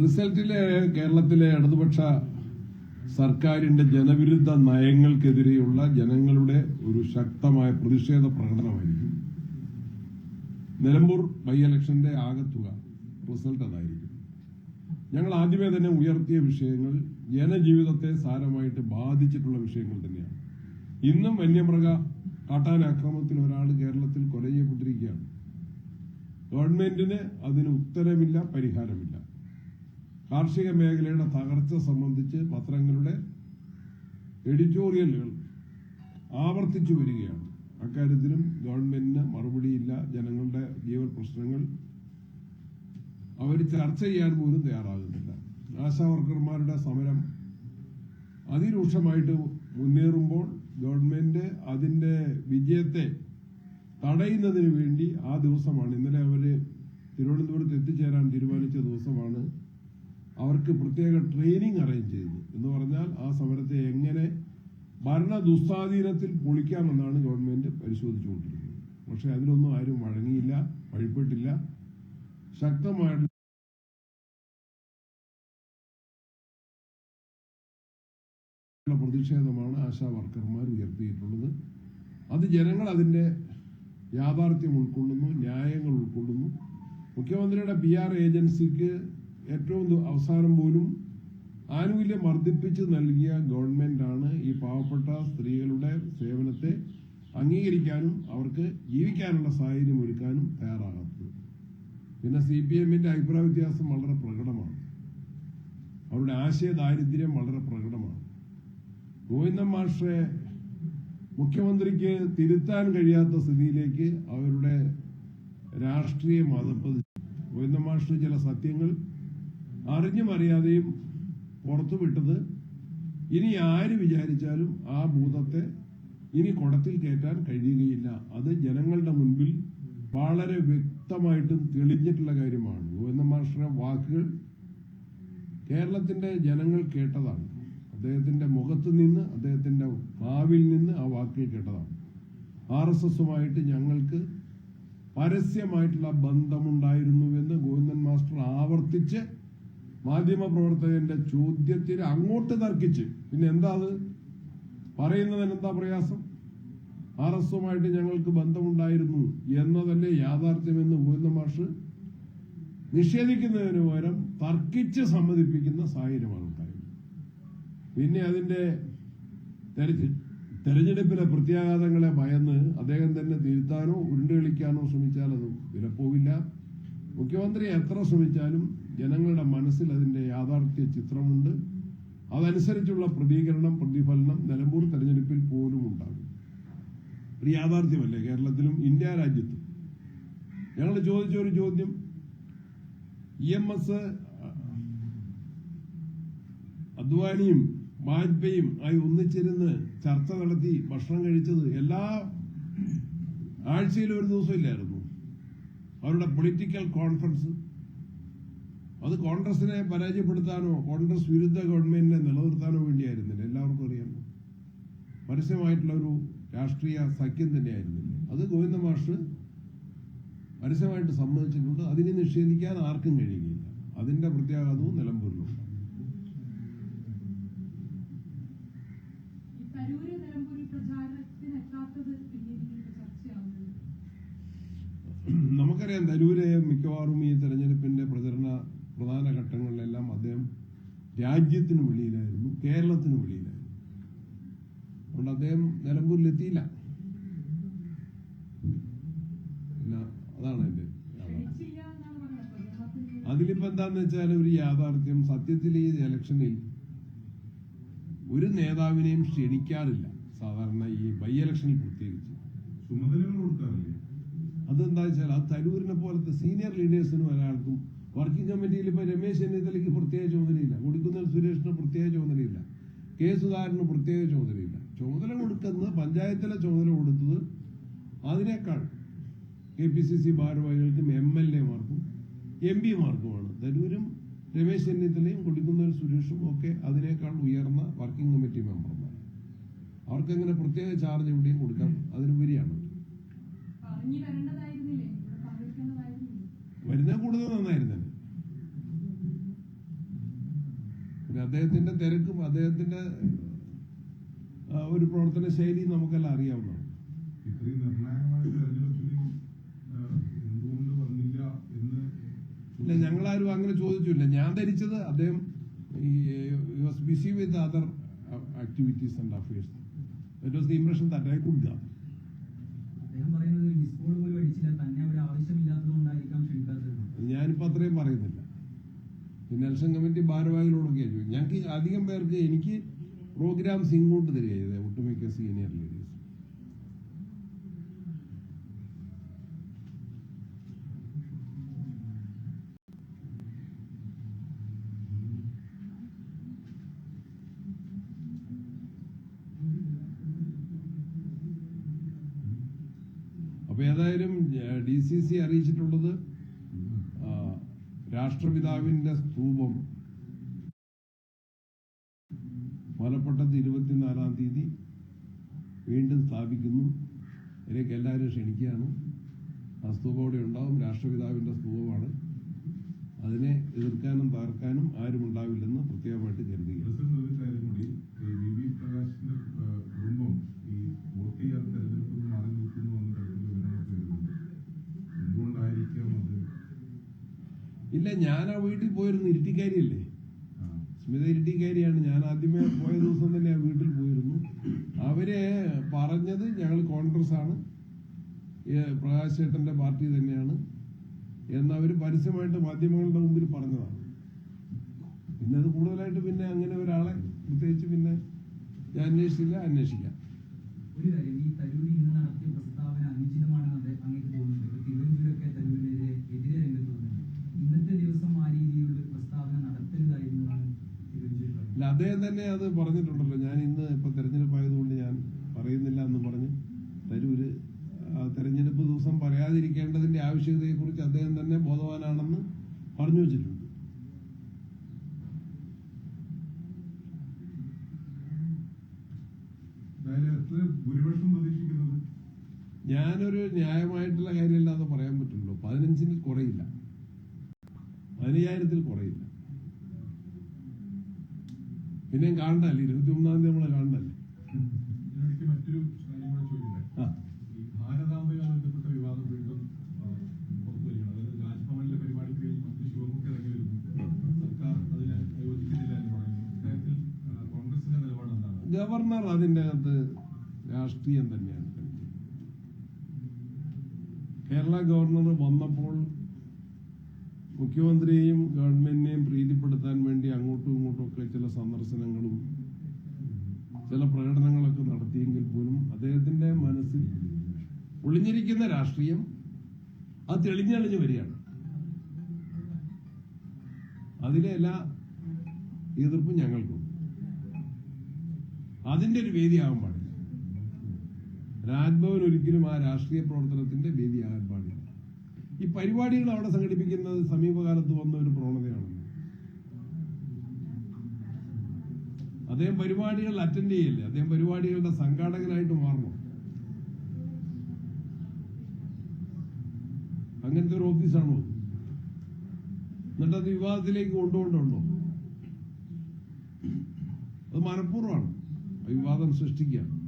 റിസൾട്ടിലെ കേരളത്തിലെ ഇടതുപക്ഷ സർക്കാരിന്റെ ജനവിരുദ്ധ നയങ്ങൾക്കെതിരെയുള്ള ജനങ്ങളുടെ ഒരു ശക്തമായ പ്രതിഷേധ പ്രകടനമായിരിക്കും. നിലമ്പൂർ ബൈ ഇലക്ഷന്റെ ആകത്തുക റിസൾട്ട് അതായിരിക്കും. ഞങ്ങൾ ആദ്യമേ തന്നെ ഉയർത്തിയ വിഷയങ്ങൾ ജനജീവിതത്തെ സാരമായിട്ട് ബാധിച്ചിട്ടുള്ള വിഷയങ്ങൾ തന്നെയാണ്. ഇന്നും വന്യമൃഗ കാട്ടാനാക്രമണത്തിൽ ഒരാൾ കേരളത്തിൽ കൊല ചെയ്യപ്പെട്ടിരിക്കുകയാണ് ഗവൺമെന്റിന് അതിന് ഉത്തരവില്ല പരിഹാരമില്ല. കാർഷിക മേഖലയുടെ തകർച്ച സംബന്ധിച്ച് പത്രങ്ങളുടെ എഡിറ്റോറിയലുകൾ ആവർത്തിച്ചു വരികയാണ്. അക്കാര്യത്തിലും ഗവൺമെന്റിന് മറുപടിയില്ല. ജനങ്ങളുടെ ജീവൻ പ്രശ്നങ്ങൾ അവർ ചർച്ച ചെയ്യാൻ പോലും തയ്യാറാകുന്നില്ല. ആശാവർക്കർമാരുടെ സമരം അതിരൂക്ഷമായിട്ട് മുന്നേറുമ്പോൾ ഗവൺമെന്റ് അതിന്റെ വിജയത്തെ തടയുന്നതിന് വേണ്ടി ആ ദിവസമാണ്. ഇന്നലെ അവർ തിരുവനന്തപുരത്ത് എത്തിച്ചേരാൻ തീരുമാനിച്ച ദിവസമാണ്. അവർക്ക് പ്രത്യേക ട്രെയിനിങ് അറേഞ്ച് ചെയ്തു. എന്ന് പറഞ്ഞാൽ ആ സമരത്തെ എങ്ങനെ ഭരണ ദുസ്വാധീനത്തിൽ പൊളിക്കാമെന്നാണ് ഗവൺമെന്റ് പരിശോധിച്ചുകൊണ്ടിരിക്കുന്നത്. പക്ഷെ അതിനൊന്നും ആരും വഴങ്ങിയില്ല വഴിപ്പെട്ടില്ല. ശക്തമായിട്ടുള്ള പ്രതിഷേധമാണ് ആശാ വർക്കർമാർ ഉയർത്തിയിട്ടുള്ളത്. അത് ജനങ്ങൾ അതിന്റെ യാഥാർത്ഥ്യം ഉൾക്കൊള്ളുന്നു ന്യായങ്ങൾ ഉൾക്കൊള്ളുന്നു. മുഖ്യമന്ത്രിയുടെ പി ആർ ഏജൻസിക്ക് ഏറ്റവും അവസാനം പോലും ആനുകൂല്യം വർദ്ധിപ്പിച്ച് നൽകിയ ഗവൺമെന്റാണ് ഈ പാവപ്പെട്ട സ്ത്രീകളുടെ സേവനത്തെ അംഗീകരിക്കാനും അവർക്ക് ജീവിക്കാനുള്ള സാഹചര്യം ഒരുക്കാനും തയ്യാറാകാത്തത്. പിന്നെ സി പി എമ്മിന്റെ അഭിപ്രായ വ്യത്യാസം വളരെ പ്രകടമാണ്. അവരുടെ ആശയ ദാരിദ്ര്യം വളരെ പ്രകടമാണ്. ഗോവിന്ദൻ മാഷെ മുഖ്യമന്ത്രിക്ക് തിരുത്താൻ കഴിയാത്ത സ്ഥിതിയിലേക്ക് അവരുടെ രാഷ്ട്രീയ മതപ്പതി ഗോവിന്ദൻ മാഷ് ചില സത്യങ്ങൾ അറിഞ്ഞും അറിയാതെയും പുറത്തു വിട്ടത് ഇനി ആര് വിചാരിച്ചാലും ആ ഭൂതത്തെ ഇനി കുടത്തിൽ കയറ്റാൻ കഴിയുകയില്ല. അത് ജനങ്ങളുടെ മുൻപിൽ വളരെ വ്യക്തമായിട്ടും തെളിഞ്ഞിട്ടുള്ള കാര്യമാണ്. ഗോവിന്ദൻ മാഷ്ടറെ വാക്കുകൾ കേരളത്തിന്റെ ജനങ്ങൾ കേട്ടതാണ്. അദ്ദേഹത്തിന്റെ മുഖത്ത് നിന്ന് അദ്ദേഹത്തിന്റെ നാവിൽ നിന്ന് ആ വാക്കുകൾ കേട്ടതാണ്. ആർ എസ് എസുമായിട്ട് ഞങ്ങൾക്ക് പരസ്യമായിട്ടുള്ള ബന്ധമുണ്ടായിരുന്നുവെന്ന് ഗോവിന്ദൻ മാസ്റ്റർ ആവർത്തിച്ച് മാധ്യമപ്രവർത്തകന്റെ ചോദ്യത്തിന് അങ്ങോട്ട് തർക്കിച്ച്. പിന്നെ എന്താ അത്? പറയുന്നതിന് എന്താ പ്രയാസം? ആർ എസ് എസുമായിട്ട് ഞങ്ങൾക്ക് ബന്ധമുണ്ടായിരുന്നു എന്നതല്ലേ യാഥാർത്ഥ്യമെന്ന് ഗോവിന്ദൻ മാഷ് നിഷേധിക്കുന്നതിന് പകരം തർക്കിച്ച് സമ്മതിപ്പിക്കുന്ന സാഹചര്യമാണ് ഉണ്ടായത്. പിന്നെ അതിന്റെ തെരഞ്ഞെ- തെരഞ്ഞെടുപ്പിലെ പ്രത്യാഘാതങ്ങളെ ഭയന്ന് അദ്ദേഹം തന്നെ തിരുത്താനോ ഉരുണ്ടുകളിക്കാനോ ശ്രമിച്ചാൽ അത് വിലപ്പോവില്ല. മുഖ്യമന്ത്രി എത്ര ശ്രമിച്ചാലും ജനങ്ങളുടെ മനസ്സിൽ അതിന്റെ യാഥാർത്ഥ്യ ചിത്രമുണ്ട്. അതനുസരിച്ചുള്ള പ്രതികരണം പ്രതിഫലനം നിലമ്പൂർ തെരഞ്ഞെടുപ്പിൽ പോലും ഉണ്ടാകും. ഒരു യാഥാർത്ഥ്യമല്ലേ കേരളത്തിലും ഇന്ത്യ രാജ്യത്തും? ഞങ്ങൾ ചോദിച്ച ഒരു ചോദ്യം ഇ എം എസ് അദ്വാനിയും വാജ്പേയും ആയി ഒന്നിച്ചിരുന്ന് ചർച്ച നടത്തി ഭക്ഷണം കഴിച്ചത് എല്ലാ ആഴ്ചയിലും ഒരു ദിവസം ഇല്ലായിരുന്നു. അവരുടെ പൊളിറ്റിക്കൽ കോൺഫറൻസ് അത് കോൺഗ്രസിനെ പരാജയപ്പെടുത്താനോ കോൺഗ്രസ് വിരുദ്ധ ഗവൺമെന്റിനെ നിലനിർത്താനോ വേണ്ടിയായിരുന്നില്ല. എല്ലാവർക്കും അറിയാം. പരസ്യമായിട്ടുള്ള ഒരു രാഷ്ട്രീയ സഖ്യം തന്നെയായിരുന്നില്ല. അത് ഗോവിന്ദ മാഷ് പരസ്യമായിട്ട് സമ്മതിച്ചിട്ടുണ്ട്. അതിനെ നിഷേധിക്കാൻ ആർക്കും കഴിയുകയില്ല. അതിന്റെ പ്രത്യാഘാതവും നിലമ്പൂരിലുണ്ട് നമുക്കറിയാം തരൂര് മിക്കവാറും ഈ തെരഞ്ഞെടുപ്പിന്റെ പ്രചരണ പ്രധാന ഘട്ടങ്ങളിലെല്ലാം അദ്ദേഹം രാജ്യത്തിന് വെളിയിലായിരുന്നു കേരളത്തിന് വെളിയിലായിരുന്നു. അതുകൊണ്ട് അദ്ദേഹം നിലമ്പൂരിൽ എത്തിയില്ല പിന്നെ അതാണ് എന്റെ യാഥാർത്ഥ്യം. ക്ഷണിച്ചില്ല എന്നാണ് പറയുന്നത് പ്രചരണത്തിന് അതിലിപ്പോ എന്താന്ന് വെച്ചാൽ ഒരു യാഥാർത്ഥ്യം സത്യത്തിൽ ഈ ഇലക്ഷനിൽ ഒരു നേതാവിനെയും ക്ഷണിക്കാറില്ല. സാധാരണ ഈ ബൈ ഇലക്ഷനിൽ പ്രത്യേകിച്ച്. ചുമതലകൾ കൊടുക്കാറില്ല? അതെന്താ വെച്ചാൽ ആ തരൂരിനെ പോലത്തെ സീനിയർ ലീഡേഴ്സിനും ഒരാൾക്കും വർക്കിംഗ് കമ്മിറ്റിയിൽ ഇപ്പൊ രമേശ് ചെന്നിത്തലയ്ക്ക് പ്രത്യേക ചുമതലയില്ല. കൊടുക്കുന്ന സുരേഷിന് പ്രത്യേക ചുമതലയില്ല. കെ സുധാകരന് പ്രത്യേക ചുമതലയില്ല. ചുമതല കൊടുക്കുന്നത് പഞ്ചായത്തിലെ ചുമതല കൊടുത്തത് അതിനേക്കാൾ കെ പി സി സി ഭാരവാഹികൾക്കും എം എൽ എമാർക്കും എം പിമാർക്കുമാണ്. തരൂരും രമേശ് ചെന്നിത്തലയും കൊടിക്കുന്നിൽ സുരേഷും ഒക്കെ അതിനേക്കാൾ ഉയർന്ന വർക്കിംഗ് കമ്മിറ്റി മെമ്പർമാർ അവർക്കങ്ങനെ പ്രത്യേക ചാർജ് എവിടെയും കൊടുക്കാൻ അതിനുപരിയാണ്. വരുന്ന കൂടുതൽ നന്നായിരുന്നേ. പിന്നെ അദ്ദേഹത്തിന്റെ തിരക്കും അദ്ദേഹത്തിന്റെ ഒരു പ്രവർത്തന ശൈലി നമുക്കെല്ലാം അറിയാവുന്നതാണ്. ഇത്രയും നിർണായകമായ തെരഞ്ഞെടുപ്പിൽ എന്തുകൊണ്ട് വന്നില്ല എന്ന് ഇല്ല ഞങ്ങളാരും അങ്ങനെ ചോദിച്ചില്ല ഞാൻ ധരിച്ചത് അദ്ദേഹം was busy with other activities and affairs. That was the impression that I could ക്ഷണിക്കാത്തത് ഞാനിപ്പോൾ അത്രയും പറയുന്നില്ല. നെൽസൺ കമ്മിറ്റി ഭാരവാഹികളോടൊക്കെ ചോദിക്കും ഞങ്ങൾക്ക് അധികം പേർക്ക് എനിക്ക് പ്രോഗ്രാംസ് ഇങ്ങോട്ട് തരിക ചെയ്തത് ഒട്ടുമിക്ക സീനിയർ ലീഡേഴ്സ് അപ്പൊ ഏതായാലും ഡി സി സി അറിയിച്ചിട്ടുള്ളത് രാഷ്ട്രപിതാവിന്റെ സ്തൂപം. മലപ്പട്ടത്ത് ഇരുപത്തിനാലാം തീയതി വീണ്ടും സ്ഥാപിക്കുന്നു. ഇതിലേക്ക് എല്ലാവരും ക്ഷണിക്കുകയാണ്. ആ സ്തൂപം അവിടെ ഉണ്ടാവും. രാഷ്ട്രപിതാവിന്റെ സ്തൂപമാണ്. അതിനെ എതിർക്കാനും തകർക്കാനും ആരും ഉണ്ടാവില്ലെന്ന് പ്രത്യേകമായിട്ട് കരുതുകയാണ്. കുടുംബം ഈ ഇല്ല ഞാൻ ആ വീട്ടിൽ പോയിരുന്നു ഇരുട്ടിക്കാരിയല്ലേ? സ്മിത ഇരിട്ടിക്കാരിയാണ്. ഞാൻ ആദ്യമേ പോയ ദിവസം തന്നെ ആ വീട്ടിൽ പോയിരുന്നു. അവർ പറഞ്ഞത് ഞങ്ങൾ കോൺഗ്രസ് ആണ്. പ്രകാശ് ചേട്ടന്റെ പാർട്ടി തന്നെയാണ് എന്ന് അവർ പരസ്യമായിട്ട് മാധ്യമങ്ങളുടെ മുമ്പിൽ പറഞ്ഞതാണ്. പിന്നെ അത് കൂടുതലായിട്ട് പിന്നെ അങ്ങനെ ഒരാളെ പ്രത്യേകിച്ച് പിന്നെ ഞാൻ അന്വേഷിച്ചില്ല അന്വേഷിക്കാം. ഒരു കാര്യം ഈ നടത്തിയ പ്രസ്താവന അനുചിതമാണെന്ന് അങ്ങേക്ക് തോന്നുന്നുണ്ട്. തിരുവനന്തപുരം ഇന്നത്തെ ദിവസം ആ രീതിയിലുള്ള പ്രസ്താവന നടത്തരുതായിരുന്നതാണ് അല്ല അദ്ദേഹം തന്നെ അത് പറഞ്ഞിട്ടുണ്ടല്ലോ. ഞാൻ ഇന്ന് ഇപ്പൊ തെരഞ്ഞെടുപ്പായതുകൊണ്ട് ഞാൻ പറയുന്നില്ല എന്ന് പറഞ്ഞ് തരൂര് തെരഞ്ഞെടുപ്പ് ദിവസം പറയാതിരിക്കേണ്ടതിന്റെ ആവശ്യകതയെ കുറിച്ച് അദ്ദേഹം തന്നെ ബോധവാനാണെന്ന് പറഞ്ഞു വെച്ചിട്ടുണ്ട്. ഭൂരിപക്ഷം പ്രതീക്ഷിക്കുന്നത്? ഞാനൊരു ന്യായമായിട്ടുള്ള കാര്യമല്ലാതെ പറയാൻ പറ്റുള്ളൂ. പതിനഞ്ചിൽ കുറയില്ല. പതിനയ്യായിരത്തിൽ കുറയില്ല. പിന്നെയും കാണണ്ടല്ലേ? ഇരുപത്തി മൂന്നാം തീയതി നമ്മളെ കാണണ്ടല്ലേ? മറ്റൊരു ഗവർണർ അതിന്റെ അകത്ത് രാഷ്ട്രീയം തന്നെയാണ് കേരള ഗവർണർ വന്നപ്പോൾ മുഖ്യമന്ത്രിയെയും ഗവൺമെന്റിനെയും പ്രീതിപ്പെടുത്താൻ വേണ്ടി അങ്ങോട്ടും ഇങ്ങോട്ടും ഒക്കെ ചില സന്ദർശനങ്ങളും ചില പ്രകടനങ്ങളൊക്കെ നടത്തിയെങ്കിൽ പോലും അദ്ദേഹത്തിന്റെ മനസ്സിൽ ഒളിഞ്ഞിരിക്കുന്ന രാഷ്ട്രീയം അത് തെളിഞ്ഞളിഞ്ഞു വരികയാണ്. അതിലെ എല്ലാ എതിർപ്പും ഞങ്ങൾക്കും. അതിന്റെ ഒരു വേദിയാകാൻ പാടില്ല. രാജ്ഭവൻ ഒരിക്കലും ആ രാഷ്ട്രീയ പ്രവർത്തനത്തിന്റെ വേദിയാകാൻ പാടില്ല. പരിപാടികൾ അവിടെ സംഘടിപ്പിക്കുന്നത് സമീപകാലത്ത് വന്ന ഒരു പ്രവണതയാണ്. അദ്ദേഹം പരിപാടികൾ അറ്റൻഡ് ചെയ്യല്ലേ? അദ്ദേഹം പരിപാടികളുടെ സംഘാടകനായിട്ട് മാറണം? അങ്ങനത്തെ ഒരു ഓഫീസാണോ? എന്നിട്ട് അത് വിവാദത്തിലേക്ക് കൊണ്ടുകൊണ്ടുണ്ടോ അത് മനഃപൂർവമാണ്. വിവാദം സൃഷ്ടിക്കുക.